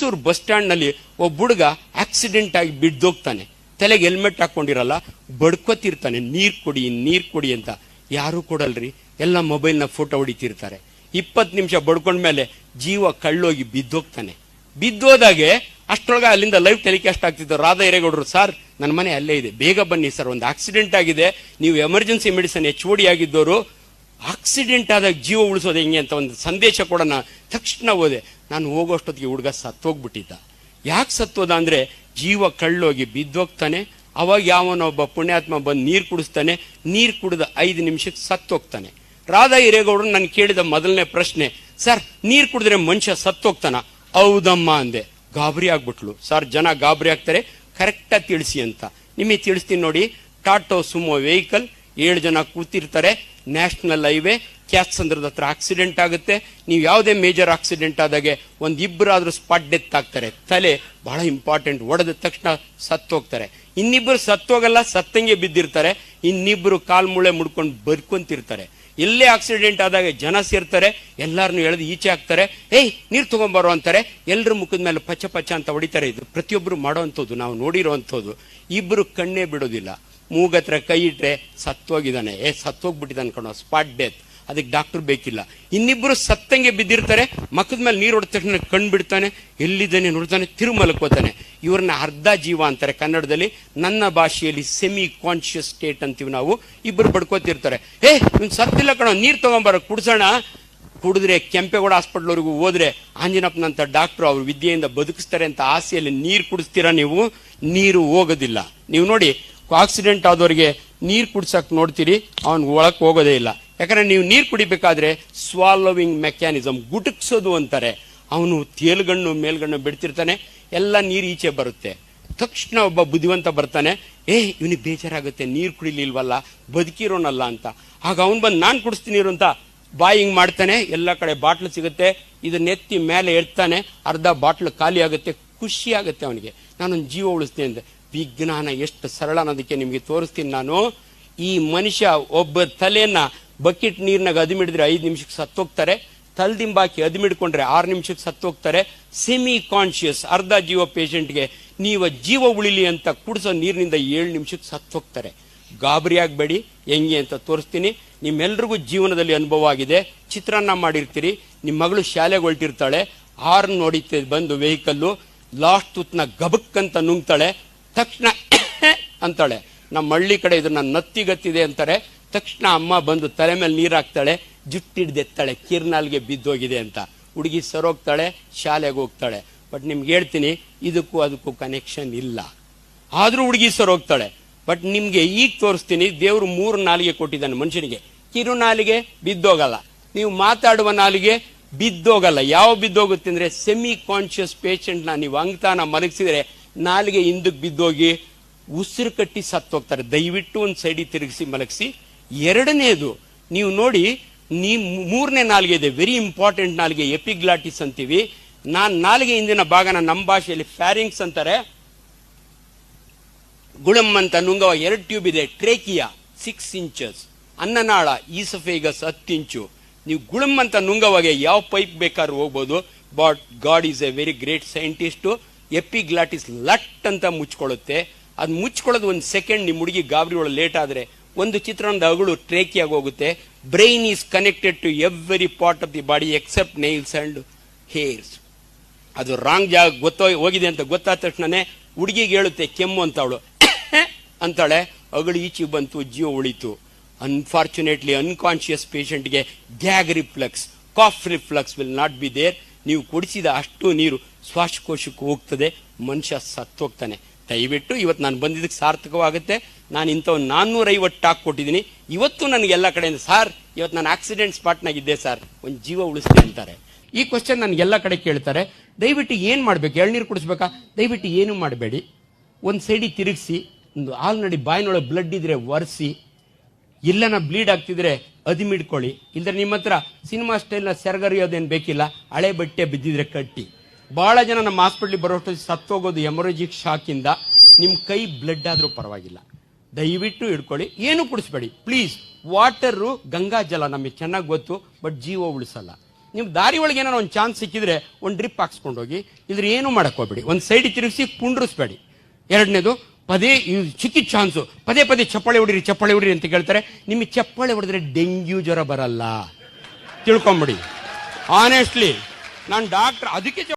Mysuru bus ಸ್ಟ್ಯಾಂಡ್ನಲ್ಲಿ ಒಬ್ಬ ಹುಡುಗ accident ಆಗಿ ಬಿದ್ದೋಗ್ತಾನೆ. ತಲೆಗೆ ಹೆಲ್ಮೆಟ್ ಹಾಕೊಂಡಿರಲ್ಲ, ಬಡ್ಕೋತಿರ್ತಾನೆ, ನೀರು ಕೊಡಿ ನೀರು ಕೊಡಿ ಅಂತ. ಯಾರು ಕೊಡಲ್ರಿ, ಎಲ್ಲ ಮೊಬೈಲ್ನ ಫೋಟೋ ಹೊಡಿತಿರ್ತಾರೆ. ಇಪ್ಪತ್ತು ನಿಮಿಷ ಬಡ್ಕೊಂಡ್ಮೇಲೆ ಜೀವ ಕಳ್ಳೋಗಿ ಬಿದ್ದೋಗ್ತಾನೆ. ಬಿದ್ದೋದಾಗೆ ಅಷ್ಟೊಳಗೆ ಅಲ್ಲಿಂದ ಲೈವ್ ಟೆಲಿಕಾಸ್ಟ್ ಆಗ್ತಿದ್ದು ರಾಧಾ ಹಿರೇಗೌಡರು, ಸರ್ ನನ್ನ ಮನೆ ಅಲ್ಲೇ ಇದೆ. ಬೇಗ ಬನ್ನಿ ಸರ್, ಒಂದು ಆಕ್ಸಿಡೆಂಟ್ ಆಗಿದೆ. ನೀವು ಎಮರ್ಜೆನ್ಸಿ ಮೆಡಿಸನ್ ಎಚ್ ಓಡಿ ಆಗಿದ್ದವರು ಆಕ್ಸಿಡೆಂಟ್ ಆದಾಗ ಜೀವ ಉಳಿಸೋದು ಹೆಂಗೆ ಅಂತ ಒಂದು ಸಂದೇಶ ಕೊಡೋಣ. ತಕ್ಷಣ ಹೋದೆ. ನಾನು ಹೋಗೋಷ್ಟೊತ್ತಿಗೆ ಹುಡುಗ ಸತ್ತೋಗ್ಬಿಟ್ಟಿದ್ದ. ಯಾಕೆ ಸತ್ತೋದ ಅಂದರೆ ಜೀವ ಕಳ್ಳೋಗಿ ಬಿದ್ದೋಗ್ತಾನೆ, ಅವಾಗ ಯಾವನೊಬ್ಬ ಪುಣ್ಯಾತ್ಮ ಬಂದು ನೀರು ಕುಡಿಸ್ತಾನೆ, ನೀರು ಕುಡಿದ ಐದು ನಿಮಿಷಕ್ಕೆ ಸತ್ತೋಗ್ತಾನೆ. ರಾಧಾ ಹಿರೇಗೌಡರು ನಾನು ಕೇಳಿದ ಮೊದಲನೇ ಪ್ರಶ್ನೆ, ಸರ್, ನೀರು ಕುಡಿದ್ರೆ ಮನುಷ್ಯ ಸತ್ತೋಗ್ತಾನ? ಹೌದಮ್ಮ, ಅಂದೆ. ಗಾಬರಿ ಆಗ್ಬಿಟ್ಲು. ಸರ್, ಜನ ಗಾಬರಿ ಆಗ್ತಾರೆ ಕರೆಕ್ಟಾಗಿ ತಿಳಿಸಿ ಅಂತ. ನಿಮಗೆ ತಿಳಿಸ್ತೀನಿ ನೋಡಿ, ಟಾಟೋ ಸುಮೋ ವೆಹಿಕಲ್, ಏಳು ಜನ ಕೂತಿರ್ತಾರೆ, ನ್ಯಾಷನಲ್ ಹೈವೇ ಕ್ಯಾತ್ಸಂದ್ರದ ಹತ್ರ ಆಕ್ಸಿಡೆಂಟ್ ಆಗುತ್ತೆ. ನೀವು ಯಾವುದೇ ಮೇಜರ್ ಆಕ್ಸಿಡೆಂಟ್ ಆದಾಗೆ ಒಂದು ಇಬ್ಬರಾದರೂ ಸ್ಪಾಟ್ ಡೆತ್ ಆಗ್ತಾರೆ. ತಲೆ ಬಹಳ ಇಂಪಾರ್ಟೆಂಟ್ ಒಡೆದ ತಕ್ಷಣ ಸತ್ತೋಗ್ತಾರೆ ಇನ್ನಿಬ್ಬರು ಸತ್ತೋಗಲ್ಲ ಸತ್ತಂಗೆ ಬಿದ್ದಿರ್ತಾರೆ. ಇನ್ನಿಬ್ಬರು ಕಾಲ್ ಮುಳೆ ಮುಡ್ಕೊಂಡು ಬದುಕೊಂತಿರ್ತಾರೆ ಎಲ್ಲೇ ಆಕ್ಸಿಡೆಂಟ್ ಆದಾಗ ಜನ ಸೇರ್ತಾರೆ. ಎಲ್ಲರನ್ನೂ ಎಳೆದು ಈಚೆ ಹಾಕ್ತಾರೆ. ಏಯ್, ನೀರು ತಗೊಂಬರೋ ಅಂತಾರೆ. ಎಲ್ಲರ ಮುಖದ ಮೇಲೆ ಪಚ್ಚ ಪಚ್ಚ ಅಂತ ಹೊಡಿತಾರೆ. ಇದು ಪ್ರತಿಯೊಬ್ಬರು ಮಾಡೋವಂಥದ್ದು, ನಾವು ನೋಡಿರೋವಂಥದ್ದು. ಇಬ್ಬರು ಕಣ್ಣೇ ಬಿಡೋದಿಲ್ಲ. ಮೂಗತ್ರ ಕೈ ಇಟ್ಟರೆ ಸತ್ತೋಗಿದ್ದಾನೆ. ಏ, ಸತ್ತೋಗ್ಬಿಟ್ಟಿದ್ದಾನೆ ಕಣೋ ಸ್ಪಾಟ್ ಡೆತ್ ಅದಕ್ಕೆ ಡಾಕ್ಟರ್ ಬೇಕಿಲ್ಲ. ಇನ್ನಿಬ್ಬರು ಸತ್ತಂಗೆ ಬಿದ್ದಿರ್ತಾರೆ, ಮಕ್ಕದ ಮೇಲೆ ನೀರು ಹೊಡೆದ ತಕ್ಷಣ ಕಣ್ ಬಿಡ್ತಾನೆ, ಎಲ್ಲಿದ್ದಾನೆ ನೋಡ್ತಾನೆ ತಿರು ಮಲ್ಕೋತಾನೆ ಇವ್ರನ್ನ ಅರ್ಧ ಜೀವ ಅಂತಾರೆ ಕನ್ನಡದಲ್ಲಿ, ನನ್ನ ಭಾಷೆಯಲ್ಲಿ ಸೆಮಿ ಕಾನ್ಶಿಯಸ್ ಸ್ಟೇಟ್ ಅಂತೀವಿ ನಾವು ಇಬ್ಬರು ಬಡ್ಕೋತಿರ್ತಾರೆ ಏ, ಇವ್ನು ಸತ್ತಿಲ್ಲ ಕಣ, ನೀರು ತಗೊಂಬಾರ, ಕುಡ್ಸೋಣ. ಕುಡಿದ್ರೆ ಕೆಂಪೇಗೌಡ ಹಾಸ್ಪಿಟ್ಲ್ವರೆಗೂ ಹೋದ್ರೆ ಆಂಜನಪ್ಪನಂತ ಡಾಕ್ಟರ್ ಅವ್ರ ವಿದ್ಯೆಯಿಂದ ಬದುಕಿಸ್ತಾರೆ ಅಂತ ಆಸೆಯಲ್ಲಿ ನೀರು ಕುಡಿಸ್ತೀರಾ ನೀವು? ನೀರು ಹೋಗೋದಿಲ್ಲ. ನೀವು ನೋಡಿ ಆಕ್ಸಿಡೆಂಟ್ ಆದವರಿಗೆ ನೀರು ಕುಡ್ಸಕ್ ನೋಡ್ತೀರಿ, ಅವನ್ ಒಳಕ್ ಹೋಗೋದೇ ಇಲ್ಲ. ಯಾಕಂದ್ರೆ ನೀವು ನೀರು ಕುಡಿಬೇಕಾದ್ರೆ ಸ್ವಾಲೋವಿಂಗ್ ಮೆಕ್ಯಾನಿಸಮ್ ಗುಟುಕ್ಸೋದು ಅಂತಾರೆ. ಅವನು ತೇಲ್ಗಣ್ಣು ಮೇಲ್ಗಣ್ಣು ಬಿಡ್ತಿರ್ತಾನೆ, ಎಲ್ಲ ನೀರು ಈಚೆ ಬರುತ್ತೆ. ತಕ್ಷಣ ಒಬ್ಬ ಬುದ್ಧಿವಂತ ಬರ್ತಾನೆ, ಏ, ಇವನಿಗೆ ಬೇಜಾರಾಗುತ್ತೆ, ನೀರು ಕುಡಿಲಿಲ್ವಲ್ಲ, ಬದುಕಿರೋನಲ್ಲ ಅಂತ. ಆಗ ಅವನು ಬಂದು, ನಾನು ಕುಡಿಸ್ತೀನಿ ಇರು ಅಂತ ಬಾಯಿ ಮಾಡ್ತಾನೆ, ಎಲ್ಲ ಕಡೆ ಬಾಟ್ಲು ಸಿಗುತ್ತೆ ಇದನ್ನೆತ್ತಿ ಮೇಲೆ ಎಡ್ತಾನೆ ಅರ್ಧ ಬಾಟ್ಲು ಖಾಲಿ ಆಗುತ್ತೆ, ಖುಷಿ ಆಗುತ್ತೆ ಅವನಿಗೆ. ನಾನೊಂದು ಜೀವ ಉಳಿಸ್ತೀನಿ ಅಂತ ವಿಜ್ಞಾನ ಎಷ್ಟು ಸರಳ ಅನ್ನೋದಕ್ಕೆ ನಿಮಗೆ ತೋರಿಸ್ತೀನಿ ನಾನು. ಈ ಮನುಷ್ಯ ಒಬ್ಬ ತಲೆಯನ್ನ ಬಕೆಟ್ ನೀರ್ನಾಗ ಅದಿಮಿಡಿದ್ರೆ ಐದು ನಿಮಿಷಕ್ಕೆ ಸತ್ತೋಗ್ತಾರೆ. ತಲ್ದಿಂಬಾಕಿ ಅದಿಮಿಡ್ಕೊಂಡ್ರೆ ಆರು ನಿಮಿಷಕ್ಕೆ ಸತ್ತೋಗ್ತಾರೆ. ಸೆಮಿ ಕಾನ್ಶಿಯಸ್ ಅರ್ಧ ಜೀವ ಪೇಷಂಟ್ಗೆ ನೀವು ಜೀವ ಉಳಿಲಿ ಅಂತ ಕುಡಿಸೋ ನೀರಿನಿಂದ ಏಳು ನಿಮಿಷಕ್ಕೆ ಸತ್ತೋಗ್ತಾರೆ. ಗಾಬರಿ ಆಗಬೇಡಿ, ಹೆಂಗೆ ಅಂತ ತೋರಿಸ್ತೀನಿ. ನಿಮ್ಮೆಲ್ರಿಗೂ ಜೀವನದಲ್ಲಿ ಅನುಭವ ಆಗಿದೆ. ಚಿತ್ರಾನ್ನ ಮಾಡಿರ್ತೀರಿ. ನಿಮ್ಮ ಮಗಳು ಶಾಲೆಗೆ ಹೊರಟಿರ್ತಾಳೆ. ಹಾರ್ನ್ ನೋಡಿತ್ತೆ, ಬಂದು ವೆಹಿಕಲ್ಲು. ಲಾಸ್ಟ್ ತುತ್ನ ಗಬಕ್ ಅಂತ ನುಂಗ್ತಾಳೆ. ತಕ್ಷಣ ಅಂತಾಳೆ. ನಮ್ಮ ಹಳ್ಳಿ ಕಡೆ ಇದನ್ನ ನತ್ತಿಗತ್ತಿದೆ ಅಂತಾರೆ. ತಕ್ಷಣ ಅಮ್ಮ ಬಂದು ತಲೆ ಮೇಲೆ ನೀರು ಹಾಕ್ತಾಳೆ ಜುಟ್ಟಿಡ್ದೆತ್ತಾಳೆ ಕಿರ್ನಾಲ್ಗೆ ಬಿದ್ದೋಗಿದೆ ಅಂತ. ಹುಡುಗಿ ಸರೋಗ್ತಾಳೆ ಶಾಲೆಗೆ ಹೋಗ್ತಾಳೆ. ಬಟ್ ನಿಮ್ಗೆ ಹೇಳ್ತೀನಿ, ಇದಕ್ಕೂ ಅದಕ್ಕೂ ಕನೆಕ್ಷನ್ ಇಲ್ಲ. ಆದರೂ ಹುಡುಗಿ ಸರೋಗ್ತಾಳೆ ಬಟ್ ನಿಮಗೆ ಈಗ ತೋರಿಸ್ತೀನಿ, ದೇವರು ಮೂರು ನಾಲಿಗೆ ಕೊಟ್ಟಿದ್ದಾನೆ ಮನುಷ್ಯನಿಗೆ. ಕಿರು ನಾಲಿಗೆ ಬಿದ್ದೋಗಲ್ಲ. ನೀವು ಮಾತಾಡುವ ನಾಲಿಗೆ ಬಿದ್ದೋಗಲ್ಲ. ಯಾವ ಬಿದ್ದೋಗುತ್ತೆ ಅಂದರೆ ಸೆಮಿ ಕಾನ್ಷಿಯಸ್ ಪೇಷಂಟ್ನ ನೀವು ಅಂಗತಾನ ಮಲಗಿಸಿದರೆ ನಾಲಿಗೆ ಹಿಂದಕ್ಕೆ ಬಿದ್ದೋಗಿ ಉಸಿರು ಕಟ್ಟಿ ಸತ್ತೋಗ್ತಾರೆ. ದಯವಿಟ್ಟು ಒಂದು ಸೈಡಿಗೆ ತಿರುಗಿಸಿ ಮಲಗಿಸಿ. ಎರಡನೇದು, ನೀವು ನೋಡಿ, ನೀ ಮೂರನೇ ನಾಲಿಗೆ ಇದೆ ವೆರಿ ಇಂಪಾರ್ಟೆಂಟ್ ನಾಲ್ಗೆ ಎಪಿಗ್ಲಾಟಿಸ್ ಅಂತೀವಿ. ನಾನು ನಾಲಿಗೆ ಹಿಂದಿನ ಭಾಗನ ನಮ್ಮ ಭಾಷೆಯಲ್ಲಿ ಫ್ಯಾರಿಂಗ್ಸ್ ಅಂತಾರೆ. ಗುಳಮ್ ಅಂತ ನುಂಗವ ಎರಡು ಟ್ಯೂಬ್ ಇದೆ ಟ್ರೇಕಿಯಾ ಸಿಕ್ಸ್ ಇಂಚಸ್ ಅನ್ನನಾಳ ಈಸಫೇಗಸ್ ಹತ್ತು ಇಂಚು. ನೀವು ಗುಳಮ್ ಅಂತ ನುಂಗವಾಗೆ ಯಾವ ಪೈಪ್ ಬೇಕಾದ್ರೂ ಹೋಗ್ಬೋದು. But God is a very great scientist epiglottis ಲಟ್ ಅಂತ ಮುಚ್ಕೊಳ್ಳುತ್ತೆ. ಅದು ಮುಚ್ಕೊಳ್ಳೋದು ಒಂದು ಸೆಕೆಂಡ್ ನಿಮ್ಮ ಹುಡುಗಿ ಗಾಬರಿ ಒಳಗೆ ಲೇಟ್ ಆದ್ರೆ ಒಂದು ಚಿತ್ರಣದ ಅಗಳು ಟ್ರೇಕಿಯಾಗಿ ಹೋಗುತ್ತೆ. Brain is connected to every part of the body except nails and hairs ಅದು ರಾಂಗ್ ಜಾಗ ಗೊತ್ತೋ ಹೋಗಿದೆ ಅಂತ ಗೊತ್ತಾದ ತಕ್ಷಣನೇ ಹುಡುಗಿಗೆ ಹೇಳುತ್ತೆ, ಕೆಮ್ಮು ಅಂತ ಅವಳು. ಅಂತಾಳೆ. ಅಗಳು ಈಚೆಗೆ ಬಂತು ಜೀವ ಉಳಿತು. ಅನ್ಫಾರ್ಚುನೇಟ್ಲಿ ಅನ್ಕಾನ್ಶಿಯಸ್ ಪೇಷಂಟ್ಗೆ gag reflex cough reflex will not be there ನೀವು ಕುಡಿಸಿದ ಅಷ್ಟು ನೀರು ಶ್ವಾಸಕೋಶಕ್ಕೆ ಹೋಗ್ತದೆ. ಮನುಷ್ಯ ಸತ್ತೋಗ್ತಾನೆ. ದಯವಿಟ್ಟು ಇವತ್ತು ನಾನು ಬಂದಿದ್ದಕ್ಕೆ ಸಾರ್ಥಕವಾಗುತ್ತೆ. ನಾನು ಇಂಥವ್ ನಾನ್ನೂರೈವತ್ತು ಟಾಕ್ ಕೊಟ್ಟಿದ್ದೀನಿ. ಇವತ್ತು ನನಗೆ ಎಲ್ಲ ಕಡೆಯಿಂದ, ಸಾರ್, ಇವತ್ತು ನಾನು ಆಕ್ಸಿಡೆಂಟ್ ಸ್ಪಾಟ್ನಾಗಿದ್ದೆ ಸರ್. ಒಂದು ಜೀವ ಉಳಿಸ್ತೀನಿ ಅಂತಾರೆ. ಈ ಕ್ವಶನ್ ನನಗೆ ಎಲ್ಲ ಕಡೆ ಕೇಳ್ತಾರೆ. ದಯವಿಟ್ಟು ಏನು ಮಾಡಬೇಕು? ಎಳ್ನೀರು ಕುಡಿಸ್ಬೇಕಾ? ದಯವಿಟ್ಟು ಏನು ಮಾಡಬೇಡಿ. ಒಂದು ಸೈಡಿ ತಿರುಗಿಸಿ, ಒಂದು ಆಲ್ರೆಡಿ ಬಾಯಿನೊಳಗೆ ಬ್ಲಡ್ ಇದ್ರೆ ಒರೆಸಿ, ಇಲ್ಲನ ಬ್ಲೀಡ್ ಆಗ್ತಿದ್ರೆ ಅದಿಮಿಡ್ಕೊಳ್ಳಿ. ಇಲ್ದ್ರೆ ನಿಮ್ಮ ಹತ್ರ ಸಿನಿಮಾ ಸ್ಟೈಲ್ನ ಸೆರಗರಿಯೋದೇನು ಬೇಕಿಲ್ಲ? ಹಳೆ ಬಟ್ಟೆ ಬಿದ್ದಿದ್ರೆ ಕಟ್ಟಿ. ಬಹಳ ಜನ ನಮ್ಮ ಹಾಸ್ಪಿಟ್ಲಿಗೆ ಬರೋಷ್ಟು ಸತ್ತೋಗೋದು ಎಮರೋಜಿಕ್ ಶಾಕಿಂದ ನಿಮ್ಮ ಕೈ ಬ್ಲಡ್ ಆದರೂ ಪರವಾಗಿಲ್ಲ. ದಯವಿಟ್ಟು ಹಿಡ್ಕೊಳ್ಳಿ. ಏನು ಕುಡಿಸ್ಬೇಡಿ. ಪ್ಲೀಸ್ ವಾಟರು ಗಂಗಾ ಜಲ ನಮಗೆ ಚೆನ್ನಾಗಿ ಗೊತ್ತು ಬಟ್ ಜೀವ ಉಳಿಸಲ್ಲ. ನಿಮ್ಮ ದಾರಿ ಒಳಗೆ ಏನಾರ ಒಂದು ಚಾನ್ಸ್ ಸಿಕ್ಕಿದ್ರೆ ಒಂದು ಡ್ರಿಪ್ ಹಾಕ್ಸ್ಕೊಂಡೋಗಿ, ಇದ್ರ ಏನು ಮಾಡ್ಕೋಬೇಡಿ ಒಂದು ಸೈಡ್ ತಿರುಗಿಸಿ ಕುಂಡ್ರಿಸ್ಬೇಡಿ. ಎರಡನೇದು, ಪದೇ ಚಿಕ್ಕಿ ಚಾನ್ಸು ಪದೇ ಪದೇ ಚಪ್ಪಾಳೆ ಹೊಡಿರಿ ಚಪ್ಪಾಳೆ ಹೊಡಿರಿ ಅಂತ ಕೇಳ್ತಾರೆ. ನಿಮಗೆ ಚಪ್ಪಾಳೆ ಹೊಡೆದ್ರೆ ಡೆಂಗ್ಯೂ ಜ್ವರ ಬರಲ್ಲ. ತಿಳ್ಕೊಂಬಿಡಿ. ಆನೆಸ್ಟ್ಲಿ ನಾನು ಡಾಕ್ಟರ್ ಅದಕ್ಕೆ